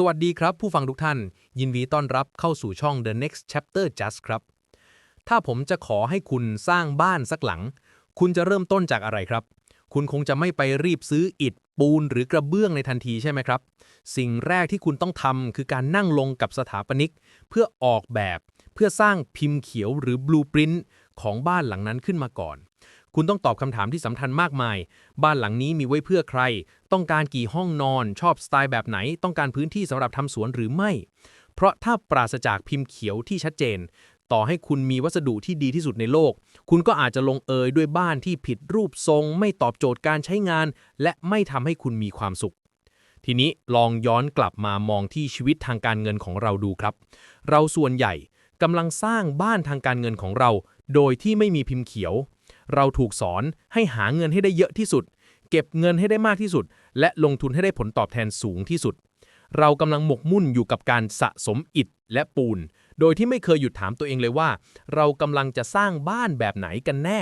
สวัสดีครับ ผู้ฟังทุกท่าน ยินดีต้อนรับเข้าสู่ช่อง The Next Chapter Just ครับ ถ้าผมจะขอให้คุณสร้างบ้านสักหลัง คุณจะเริ่มต้นจากอะไรครับ คุณคงจะไม่ไปรีบซื้ออิฐปูนหรือกระเบื้องในทันทีใช่ไหมครับ สิ่งแรกที่คุณต้องทำคือการนั่งลงกับสถาปนิก เพื่อออกแบบ เพื่อสร้างพิมพ์เขียวหรือบลูปรินต์ของบ้านหลังนั้นขึ้นมาก่อน คุณต้องตอบคำถามที่สำคัญมากมาย บ้านหลังนี้มีไว้เพื่อใคร ต้องการกี่ห้องนอน ชอบสไตล์แบบไหน ต้องการพื้นที่สำหรับทำสวนหรือไม่ เพราะถ้าปราศจากพิมพ์เขียวที่ชัดเจน ต่อให้คุณมีวัสดุที่ดีที่สุดในโลก คุณก็อาจจะลงเอยด้วยบ้านที่ผิดรูปทรง ไม่ตอบโจทย์การใช้งาน และไม่ทำให้คุณมีความสุขทีนี้ลองย้อนกลับมามองที่ชีวิตทางการเงินของเราดูครับ เราส่วนใหญ่กำลังสร้างบ้านทางการเงินของเรา โดยที่ไม่มีพิมพ์เขียว เราถูกสอนให้หาเงินให้ได้เยอะที่สุด เก็บเงินให้ได้มากที่สุด และลงทุนให้ได้ผลตอบแทนสูงที่สุด เรากำลังหมกมุ่นอยู่กับการสะสมอิฐและปูน โดยที่ไม่เคยหยุดถามตัวเองเลยว่า เรากำลังจะสร้างบ้านแบบไหนกันแน่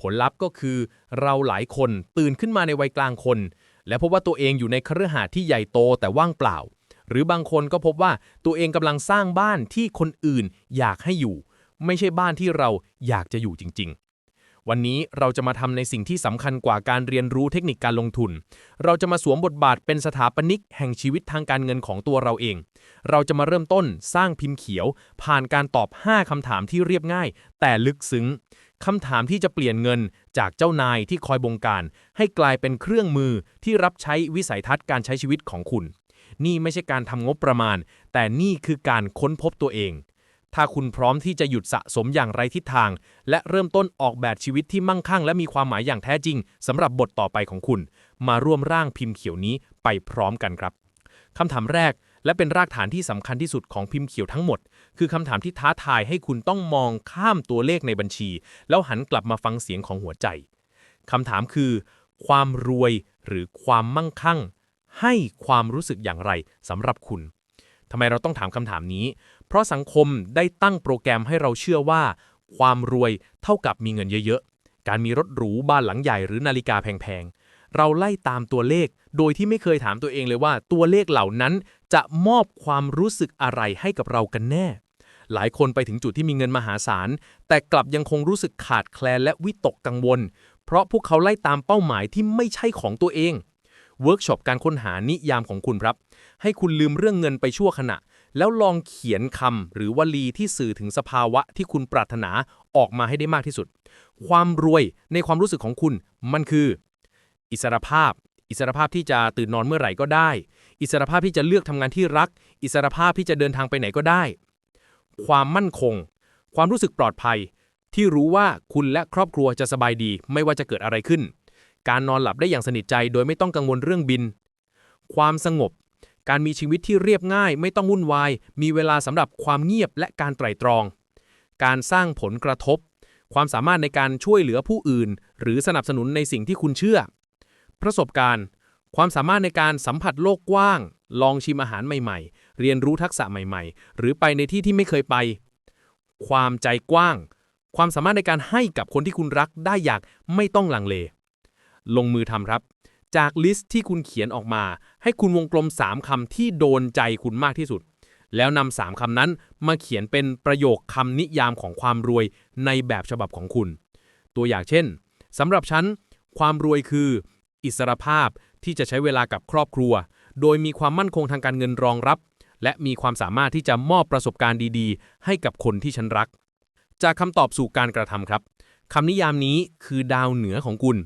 ผลลัพธ์ก็คือ เราหลายคนตื่นขึ้นมาในวัยกลางคน และพบว่าตัวเองอยู่ในคฤหาสน์ที่ใหญ่โตแต่ว่างเปล่า หรือบางคนก็พบว่าตัวเองกำลังสร้างบ้านที่คนอื่นอยากให้อยู่ ไม่ใช่บ้านที่เราอยากจะอยู่จริงๆ วันนี้เราจะมาทำในสิ่งที่สำคัญกว่าการเรียนรู้เทคนิคการลงทุน เราจะมาสวมบทบาทเป็นสถาปนิกแห่งชีวิตทางการเงินของตัวเราเอง เราจะมาเริ่มต้นสร้างพิมพ์เขียว ผ่านการตอบ 5 คำถามที่เรียบง่าย แต่ลึกซึ้งคำถามที่จะเปลี่ยนเงินจากเจ้านายที่คอยบงการ ให้กลายเป็นเครื่องมือที่รับใช้วิสัยทัศน์การใช้ชีวิตของคุณ นี่ไม่ใช่การทำงบประมาณ แต่นี่คือการค้นพบตัวเอง ถ้าคุณพร้อมที่จะหยุดสะสมอย่างไรทิศทาง และเริ่มต้นออกแบบชีวิตที่มั่งคั่ง และมีความหมายอย่างแท้จริงสำหรับบทต่อไปของคุณ มาร่วมร่างพิมพ์เขียวนี้ไปพร้อมกันครับคำถามแรกและเป็นรากฐานที่สำคัญที่สุดของพิมพ์เขียวทั้งหมด คือคำถามที่ท้าทายให้คุณต้องมองข้ามตัวเลขในบัญชี แล้วหันกลับมาฟังเสียงของหัวใจคำถามคือ ความรวยหรือความมั่งคั่ง ให้ความรู้สึกอย่างไรสำหรับคุณทำไมเราต้องถามคำถามนี้ เพราะสังคมได้ตั้งโปรแกรมให้เราเชื่อว่า ความรวยเท่ากับมีเงินเยอะๆ การมีรถหรูบ้านหลังใหญ่หรือนาฬิกาแพงๆ เราไล่ตามตัวเลข โดยที่ไม่เคยถามตัวเองเลยว่า ตัวเลขเหล่านั้นจะมอบความรู้สึกอะไรให้กับเรากันแน่ หลายคนไปถึงจุดที่มีเงินมหาศาล แต่กลับยังคงรู้สึกขาดแคลนและวิตกกังวล เพราะพวกเขาไล่ตามเป้าหมายที่ไม่ใช่ของตัวเองเวิร์กช็อปการค้นหานิยามของคุณครับ ให้คุณลืมเรื่องเงินไปชั่วขณะ แล้วลองเขียนคำหรือวลีที่สื่อถึงสภาวะที่คุณปรารถนาออกมาให้ได้มากที่สุด ความรวยในความรู้สึกของคุณ มันคือ อิสรภาพ อิสรภาพที่จะตื่นนอนเมื่อไหร่ก็ได้ อิสรภาพที่จะเลือกทำงานที่รัก อิสรภาพที่จะเดินทางไปไหนก็ได้ ความมั่นคง ความรู้สึกปลอดภัย ที่รู้ว่าคุณและครอบครัวจะสบายดี ไม่ว่าจะเกิดอะไรขึ้น การนอนหลับได้อย่างสนิทใจโดยไม่ต้องกังวลเรื่องบิน ความสงบ การมีชีวิตที่เรียบง่ายไม่ต้องวุ่นวาย มีเวลาสำหรับความเงียบและการไตร่ตรอง การสร้างผลกระทบ ความสามารถในการช่วยเหลือผู้อื่น หรือสนับสนุนในสิ่งที่คุณเชื่อ ประสบการณ์ ความสามารถในการสัมผัสโลกกว้าง ลองชิมอาหารใหม่ๆ เรียนรู้ทักษะใหม่ๆ หรือไปในที่ที่ไม่เคยไป ความใจกว้าง ความสามารถในการให้กับคนที่คุณรักได้อยางไม่ต้องลังเล ลงมือทำครับ จากลิสต์ที่คุณเขียนออกมา ให้คุณวงกลม 3คำที่โดนใจคุณมากที่สุด แล้วนำสามคำนั้นมาเขียนเป็นประโยคคำนิยามของความรวยในแบบฉบับของคุณ ตัวอย่างเช่นสำหรับฉัน ความรวยคือ อิสรภาพที่จะใช้เวลากับครอบครัว โดยมีความมั่นคงทางการเงินรองรับ และมีความสามารถที่จะมอบประสบการณ์ดีๆ ให้กับคนที่ฉันรัก จากคำตอบสู่การกระทำครับคำนิยามนี้คือดาวเหนือของคุณ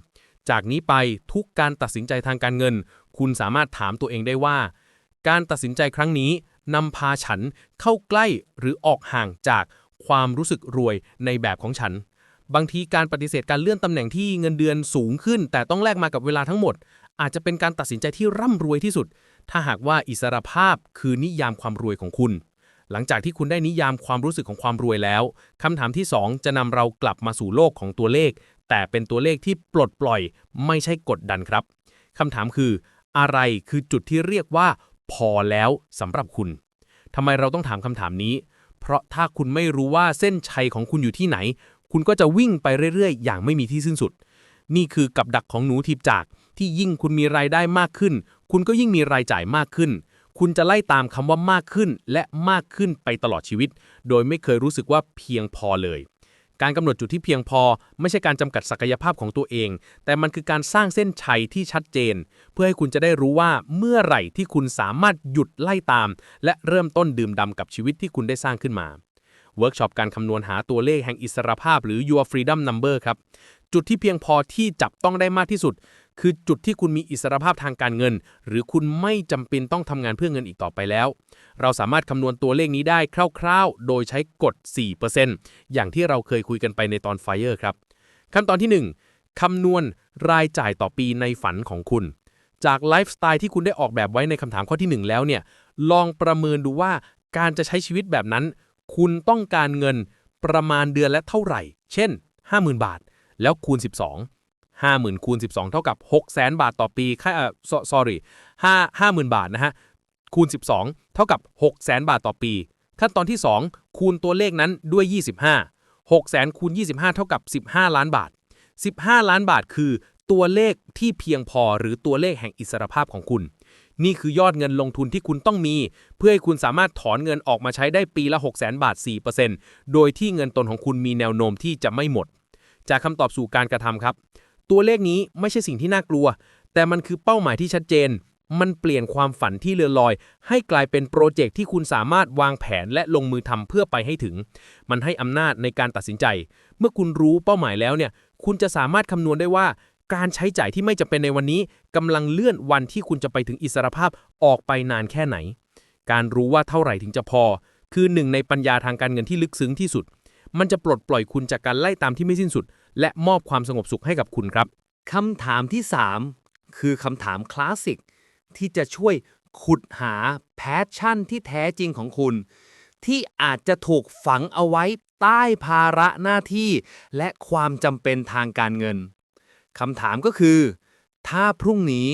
จากนี้ไปทุกการตัดสินใจทางการเงิน คุณสามารถถามตัวเองได้ว่า การตัดสินใจครั้งนี้นำพาฉันเข้าใกล้หรือออกห่างจากความรู้สึกรวยในแบบของฉัน บางทีการปฏิเสธการเลื่อนตำแหน่งที่เงินเดือนสูงขึ้น แต่ต้องแลกมากับเวลาทั้งหมด อาจจะเป็นการตัดสินใจที่ร่ำรวยที่สุด ถ้าหากว่าอิสรภาพคือนิยามความรวยของคุณ หลังจากที่คุณได้นิยามความรู้สึกของความรวยแล้วคำถามที่ 2 จะนำเรากลับมาสู่โลกของตัวเลข แต่เป็นตัวเลขที่ปลดปล่อย ไม่ใช่กดดันครับคำถามคือ อะไรคือจุดที่เรียกว่า พอแล้วสำหรับคุณทำไมเราต้องถามคำถามนี้ เพราะถ้าคุณไม่รู้ว่าเส้นชัยของคุณอยู่ที่ไหน คุณก็จะวิ่งไปเรื่อยๆ อย่างไม่มีที่สิ้นสุด นี่คือกับดักของหนูทิบจากที่ยิ่งคุณมีรายได้มากขึ้น คุณก็ยิ่งมีรายจ่ายมากขึ้น คุณจะไล่ตามคำว่ามากขึ้นและมากขึ้นไปตลอดชีวิต โดยไม่เคยรู้สึกว่าเพียงพอเลย การกำหนดจุดที่เพียงพอ ไม่ใช่การจำกัดศักยภาพของตัวเอง แต่มันคือการสร้างเส้นชัยที่ชัดเจน เพื่อให้คุณจะได้รู้ว่าเมื่อไหร่ที่คุณสามารถหยุดไล่ตาม และเริ่มต้นดื่มด่ำกับชีวิตที่คุณได้สร้างขึ้นมาเวิร์กช็อปการคำนวณหาตัวเลขแห่งอิสรภาพหรือ Your Freedom Number ครับ จุดที่เพียงพอที่จับต้องได้มากที่สุด คือจุดที่คุณมีอิสรภาพทางการเงิน หรือคุณไม่จำเป็นต้องทำงานเพื่อเงินอีกต่อไปแล้ว เราสามารถคำนวณตัวเลขนี้ได้คร่าวๆ โดยใช้กฎ 4%อย่างที่เราเคยคุยกันไปในตอน Fire ครับขั้นตอนที่ 1คำนวณรายจ่ายต่อปีในฝันของคุณ จากไลฟ์สไตล์ที่คุณได้ออกแบบไว้ในคำถามข้อที่ 1 แล้วเนี่ยลองประเมินดูว่าการจะใช้ชีวิตแบบนั้น คุณต้องการเงินประมาณเดือนละเท่าไหร่ เช่น 50,000 บาท แล้วคูณ 12 50,000คูณ12 เท่ากับ 600,000 บาทต่อปี ค่าเอ่อ sorry 5 50,000 บาทนะฮะ คูณ 12 เท่ากับ 600,000 บาทต่อปี ขั้นตอนที่ 2 คูณตัวเลขนั้นด้วย 25 600,000คูณ25 เท่ากับ 15 ล้านบาท 15 ล้านบาทคือตัวเลขที่เพียงพอหรือตัวเลขแห่งอิสรภาพของคุณ นี่คือยอดเงินลงทุนที่คุณต้องมี เพื่อให้คุณสามารถถอนเงินออกมาใช้ได้ปีละ 6 0 0 0 0 บาท 4%โดยที่เงินตนของคุณมีแนวโน้มที่จะไม่หมด จากคำตอบสู่การกระทำครับ ตัวเลขนี้ไม่ใช่สิ่งที่น่ากลัว แต่มันคือเป้าหมายที่ชัดเจน มันเปลี่ยนความฝันที่เลือลอย ให้กลายเป็นโปรเจกต์ที่คุณสามารถวางแผนและลงมือทำเพื่อไปให้ถึง มันให้อำนาจในการตัดสินใจ เมื่อคุณรู้เป้าหมายแล้วเนี่ย คุณจะสามารถคำนวณได้ว่า การใช้จ่ายที่ไม่จำเป็นในวันนี้กำลังเลื่อนวันที่คุณจะไปถึงอิสรภาพออกไปนานแค่ไหน การรู้ว่าเท่าไหร่ถึงจะพอ คือหนึ่งในปัญญาทางการเงินที่ลึกซึ้งที่สุด มันจะปลดปล่อยคุณจากการไล่ตามที่ไม่สิ้นสุด และมอบความสงบสุขให้กับคุณครับคำถามที่ 3 คือคำถามคลาสสิก ที่จะช่วยขุดหาแพชชั่นที่แท้จริงของคุณ ที่อาจจะถูกฝังเอาไว้ใต้ภาระหน้าที่และความจำเป็นทางการเงินคำถามก็คือ ถ้าพรุ่งนี้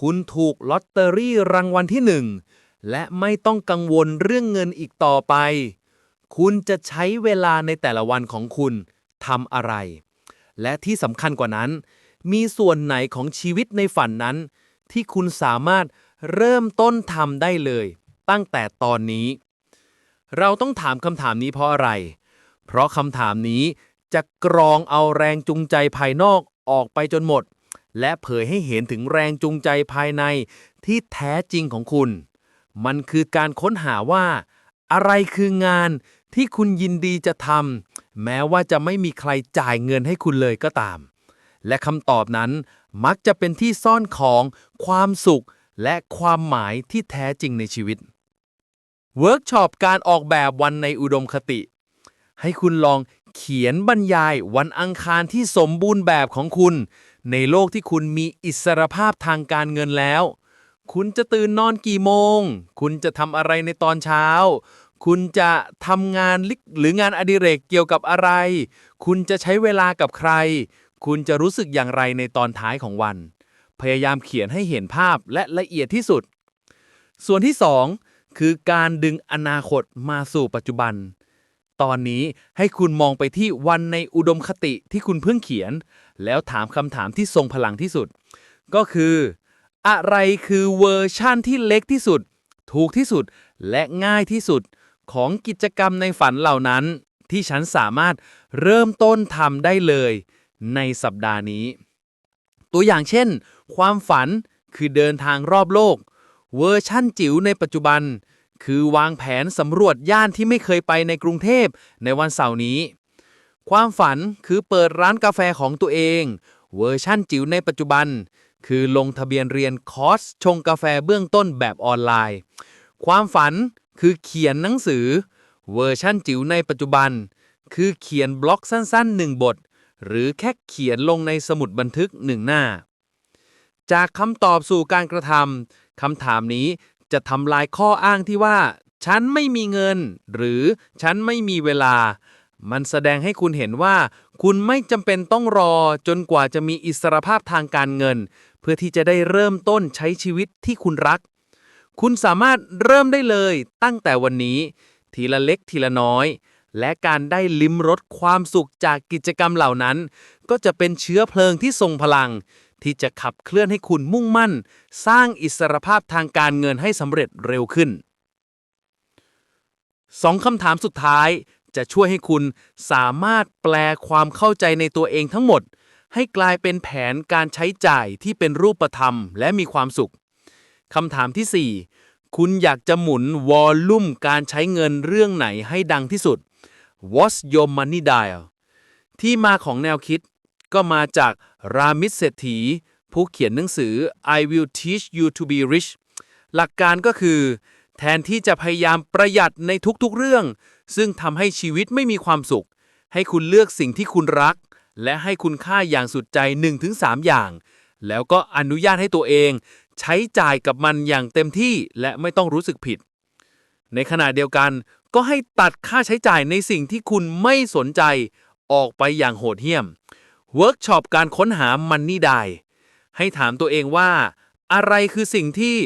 คุณถูกลอตเตอรี่รางวัลที่หนึ่งและไม่ต้องกังวลเรื่องเงินอีกต่อไป คุณจะใช้เวลาในแต่ละวันของคุณทำอะไร และที่สำคัญกว่านั้น มีส่วนไหนของชีวิตในฝันนั้น ที่คุณสามารถเริ่มต้นทำได้เลย ตั้งแต่ตอนนี้ เราต้องถามคำถามนี้เพราะอะไร เพราะคำถามนี้จะกรองเอาแรงจูงใจภายนอกออกไปจนหมด และเผยให้เห็นถึงแรงจูงใจภายในที่แท้จริงของคุณ มันคือการค้นหาว่า อะไรคืองานที่คุณยินดีจะทำ แม้ว่าจะไม่มีใครจ่ายเงินให้คุณเลยก็ตาม และคำตอบนั้นมักจะเป็นที่ซ่อนของความสุขและความหมายที่แท้จริงในชีวิต เวิร์กช็อปการออกแบบวันในอุดมคติ ให้คุณลองเขียนบรรยายวันอังคารที่สมบูรณ์แบบของคุณ ในโลกที่คุณมีอิสรภาพทางการเงินแล้ว คุณจะตื่นนอนกี่โมง คุณจะทำอะไรในตอนเช้า คุณจะทำงานลิหรืองานอดิเรกเกี่ยวกับอะไร คุณจะใช้เวลากับใคร คุณจะรู้สึกอย่างไรในตอนท้ายของวัน พยายามเขียนให้เห็นภาพและละเอียดที่สุด ส่วนที่ 2 คือการดึงอนาคตมาสู่ปัจจุบัน ตอนนี้ให้คุณมองไปที่วันในอุดมคติที่คุณเพิ่งเขียน แล้วถามคำถามที่ทรงพลังที่สุด ก็คือ อะไรคือเวอร์ชั่นที่เล็กที่สุด ถูกที่สุดและง่ายที่สุด ของกิจกรรมในฝันเหล่านั้น ที่ฉันสามารถเริ่มต้นทำได้เลยในสัปดาห์นี้ ตัวอย่างเช่น ความฝันคือเดินทางรอบโลก เวอร์ชั่นจิ๋วในปัจจุบัน คือวางแผนสำรวจย่านที่ไม่เคยไปในกรุงเทพในวันเสาร์นี้ ความฝันคือเปิดร้านกาแฟของตัวเอง เวอร์ชั่นจิ๋วในปัจจุบัน คือลงทะเบียนเรียนคอร์สชงกาแฟเบื้องต้นแบบออนไลน์ ความฝัน คือเขียนหนังสือ เวอร์ชั่นจิ๋วในปัจจุบัน คือเขียนบล็อกสั้นๆหนึ่งบท หรือแค่เขียนลงในสมุดบันทึกหนึ่งหน้า จากคำตอบสู่การกระทำคำถามนี้จะทำลายข้ออ้างที่ว่า ฉันไม่มีเงิน หรือฉันไม่มีเวลา มันแสดงให้คุณเห็นว่า คุณไม่จำเป็นต้องรอจนกว่าจะมีอิสรภาพทางการเงิน เพื่อที่จะได้เริ่มต้นใช้ชีวิตที่คุณรัก คุณสามารถเริ่มได้เลยตั้งแต่วันนี้ ทีละเล็กทีละน้อย และการได้ลิ้มรสความสุขจากกิจกรรมเหล่านั้น ก็จะเป็นเชื้อเพลิงที่ทรงพลัง ที่จะขับเคลื่อนให้คุณมุ่งมั่น สร้างอิสรภาพทางการเงินให้สำเร็จเร็วขึ้นสองคำถามสุดท้ายจะช่วยให้คุณสามารถแปลความเข้าใจในตัวเองทั้งหมด ให้กลายเป็นแผนการใช้จ่ายที่เป็นรูปธรรมและมีความสุข คำถามที่ 4 คุณอยากจะหมุนวอลลุ่มการใช้เงินเรื่องไหนให้ดังที่สุด What's your money dial ที่มาของแนวคิด ก็มาจากรามิสเศรษฐี ผู้เขียนหนังสือ I will teach you to be rich หลักการก็คือ แทนที่จะพยายามประหยัดในทุกๆเรื่อง ซึ่งทำให้ชีวิตไม่มีความสุข ให้คุณเลือกสิ่งที่คุณรัก และให้คุณค่าอย่างสุดใจ 1-3 อย่าง แล้วก็อนุญาตให้ตัวเอง ใช้จ่ายกับมันอย่างเต็มที่และไม่ต้องรู้สึกผิด ในขณะเดียวกันก็ให้ตัดค่าใช้จ่ายในสิ่งที่คุณไม่สนใจออกไปอย่างโหดเหี้ยม เวิร์กช็อปการค้นหามันนี่ได้ ให้ถามตัวเองว่า อะไรคือสิ่งที่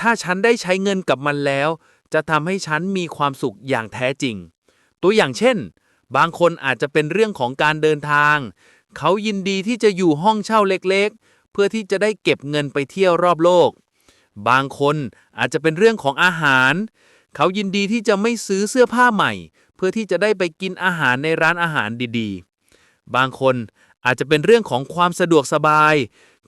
ถ้าฉันได้ใช้เงินกับมันแล้ว จะทำให้ฉันมีความสุขอย่างแท้จริง ตัวอย่างเช่น บางคนอาจจะเป็นเรื่องของการเดินทาง เขายินดีที่จะอยู่ห้องเช่าเล็ก เพื่อที่จะได้เก็บเงินไปเที่ยวรอบโลก บางคนอาจจะเป็นเรื่องของอาหาร เขายินดีที่จะไม่ซื้อเสื้อผ้าใหม่ เพื่อที่จะได้ไปกินอาหารในร้านอาหารดีๆ บางคนอาจจะเป็นเรื่องของความสะดวกสบาย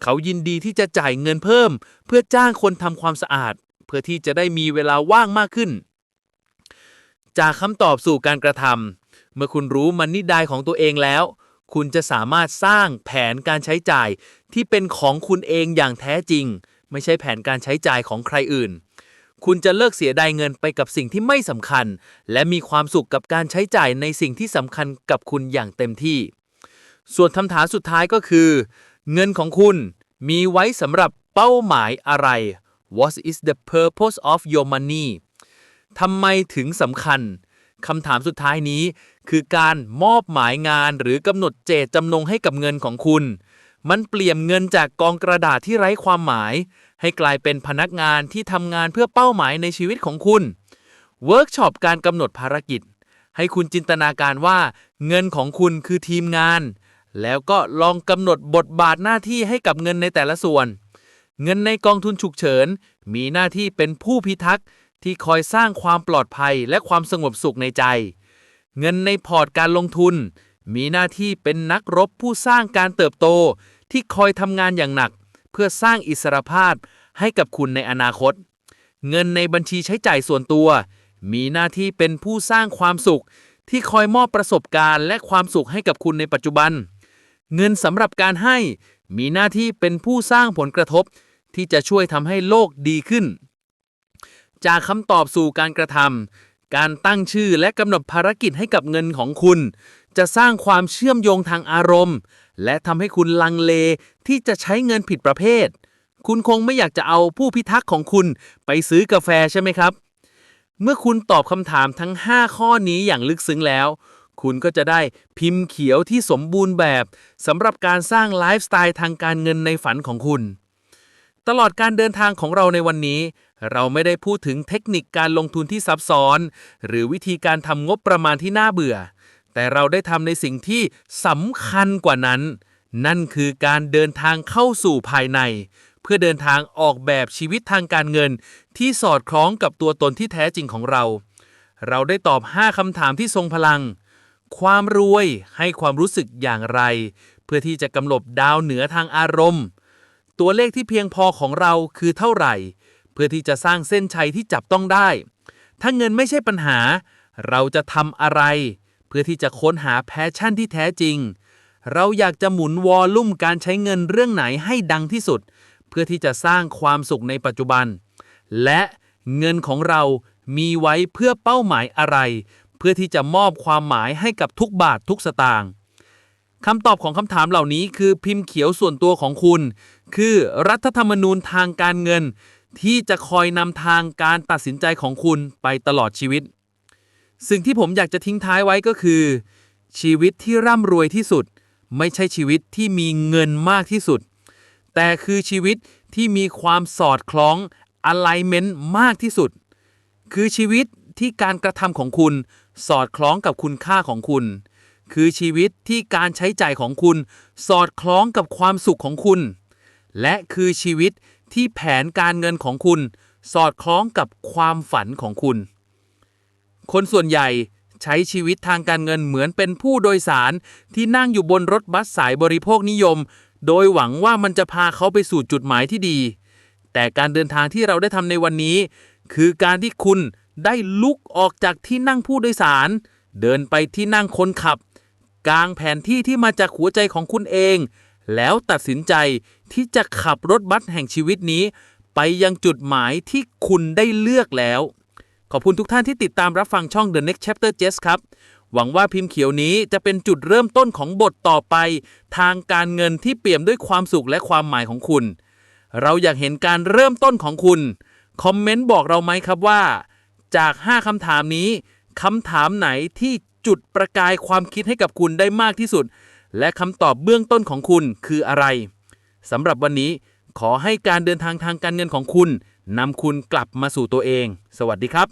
เขายินดีที่จะจ่ายเงินเพิ่ม เพื่อจ้างคนทำความสะอาด เพื่อที่จะได้มีเวลาว่างมากขึ้น จากคำตอบสู่การกระทำเมื่อคุณรู้มันนี่ไดของตัวเองแล้ว คุณจะสามารถสร้างแผนการใช้จ่าย ที่เป็นของคุณเองอย่างแท้จริง ไม่ใช่แผนการใช้จ่ายของใครอื่น คุณจะเลิกเสียดายเงินไปกับสิ่งที่ไม่สำคัญ และมีความสุขกับการใช้จ่ายในสิ่งที่สำคัญกับคุณอย่างเต็มที่ ส่วนคำถามสุดท้ายก็คือ เงินของคุณมีไว้สำหรับเป้าหมายอะไร What is the purpose of your money ทำไมถึงสำคัญคำถามสุดท้ายนี้ คือการมอบหมายงานหรือกำหนดเจตจำนงให้กับเงินของคุณ มันเปลี่ยนเงินจากกองกระดาษที่ไร้ความหมาย ให้กลายเป็นพนักงานที่ทำงานเพื่อเป้าหมายในชีวิตของคุณ เวิร์กช็อปการกำหนดภารกิจ ให้คุณจินตนาการว่า เงินของคุณคือทีมงาน แล้วก็ลองกำหนดบทบาทหน้าที่ให้กับเงินในแต่ละส่วน เงินในกองทุนฉุกเฉิน มีหน้าที่เป็นผู้พิทักษ์ที่คอยสร้างความปลอดภัยและความสงบสุขในใจ เงินในพอร์ตการลงทุน มีหน้าที่เป็นนักรบผู้สร้างการเติบโต ที่คอยทำงานอย่างหนัก เพื่อสร้างอิสรภาพให้กับคุณในอนาคต เงินในบัญชีใช้จ่ายส่วนตัว มีหน้าที่เป็นผู้สร้างความสุข ที่คอยมอบประสบการณ์และความสุขให้กับคุณในปัจจุบัน เงินสำหรับการให้มีหน้าที่เป็นผู้สร้างผลกระทบ ที่จะช่วยทำให้โลกดีขึ้น จากคำตอบสู่การกระทำการตั้งชื่อและกำหนดภารกิจให้กับเงินของคุณ จะสร้างความเชื่อมโยงทางอารมณ์ และทำให้คุณลังเลที่จะใช้เงินผิดประเภท คุณคงไม่อยากจะเอาผู้พิทักษ์ของคุณไปซื้อกาแฟใช่ไหมครับ เมื่อคุณตอบคำถามทั้ง 5 ข้อนี้อย่างลึกซึ้งแล้ว คุณก็จะได้พิมพ์เขียวที่สมบูรณ์แบบสำหรับการสร้างไลฟ์สไตล์ทางการเงินในฝันของคุณ ตลอดการเดินทางของเราในวันนี้ เราไม่ได้พูดถึงเทคนิคการลงทุนที่ซับซ้อน หรือวิธีการทำงบประมาณที่น่าเบื่อ แต่เราได้ทำในสิ่งที่สำคัญกว่านั้น นั่นคือการเดินทางเข้าสู่ภายใน เพื่อเดินทางออกแบบชีวิตทางการเงิน ที่สอดคล้องกับตัวตนที่แท้จริงของเรา เราได้ตอบ 5คำถามที่ทรงพลัง ความรวยให้ความรู้สึกอย่างไร เพื่อที่จะกำหนดดาวเหนือทางอารมณ์ ตัวเลขที่เพียงพอของเราคือเท่าไหร่ เพื่อที่จะสร้างเส้นชัยที่จับต้องได้ ถ้าเงินไม่ใช่ปัญหา เราจะทำอะไร พื่อที่จะค้นหาแพชชั่นที่แท้จริง เราอยากจะหมุนวอลลุ่มการใช้เงินเรื่องไหนให้ดังที่สุด เพื่อที่จะสร้างความสุขในปัจจุบัน และเงินของเรามีไว้เพื่อเป้าหมายอะไร เพื่อที่จะมอบความหมายให้กับทุกบาททุกสตางค์คำตอบของคำถามเหล่านี้คือพิมพ์เขียวส่วนตัวของคุณ คือรัฐธรรมนูญทางการเงิน ที่จะคอยนำทางการตัดสินใจของคุณไปตลอดชีวิต สิ่งที่ผมอยากจะทิ้งท้ายไว้ก็คือ ชีวิตที่ร่ำรวยที่สุด ไม่ใช่ชีวิตที่มีเงินมากที่สุด แต่คือชีวิตที่มีความสอดคล้อง alignment มากที่สุด คือชีวิตที่การกระทำของคุณ สอดคล้องกับคุณค่าของคุณ คือชีวิตที่การใช้จ่ายของคุณ สอดคล้องกับความสุขของคุณ และคือชีวิตที่แผนการเงินของคุณ สอดคล้องกับความฝันของคุณ คนส่วนใหญ่ใช้ชีวิตทางการเงินเหมือนเป็นผู้โดยสารที่นั่งอยู่บนรถบัสสายบริโภคนิยม โดยหวังว่ามันจะพาเขาไปสู่จุดหมายที่ดี แต่การเดินทางที่เราได้ทำในวันนี้ คือการที่คุณได้ลุกออกจากที่นั่งผู้โดยสาร เดินไปที่นั่งคนขับกางแผนที่ที่มาจากหัวใจของคุณเอง แล้วตัดสินใจที่จะขับรถบัสแห่งชีวิตนี้ ไปยังจุดหมายที่คุณได้เลือกแล้ว ขอบคุณทุกท่านที่ติดตามรับฟังช่อง The Next Chapter Jess ครับ หวังว่าพิมพ์เขียวนี้จะเป็นจุดเริ่มต้นของบทต่อไป ทางการเงินที่เปี่ยมด้วยความสุขและความหมายของคุณ เราอยากเห็นการเริ่มต้นของคุณ คอมเมนต์บอกเราไหมครับว่า จาก 5 คำถามนี้คำถามไหนที่จุดประกายความคิดให้กับคุณได้มากที่สุด และคำตอบเบื้องต้นของคุณคืออะไรสำหรับวันนี้ขอให้การเดินทางทางการเงินของคุณ นำคุณกลับมาสู่ตัวเอง สวัสดีครับ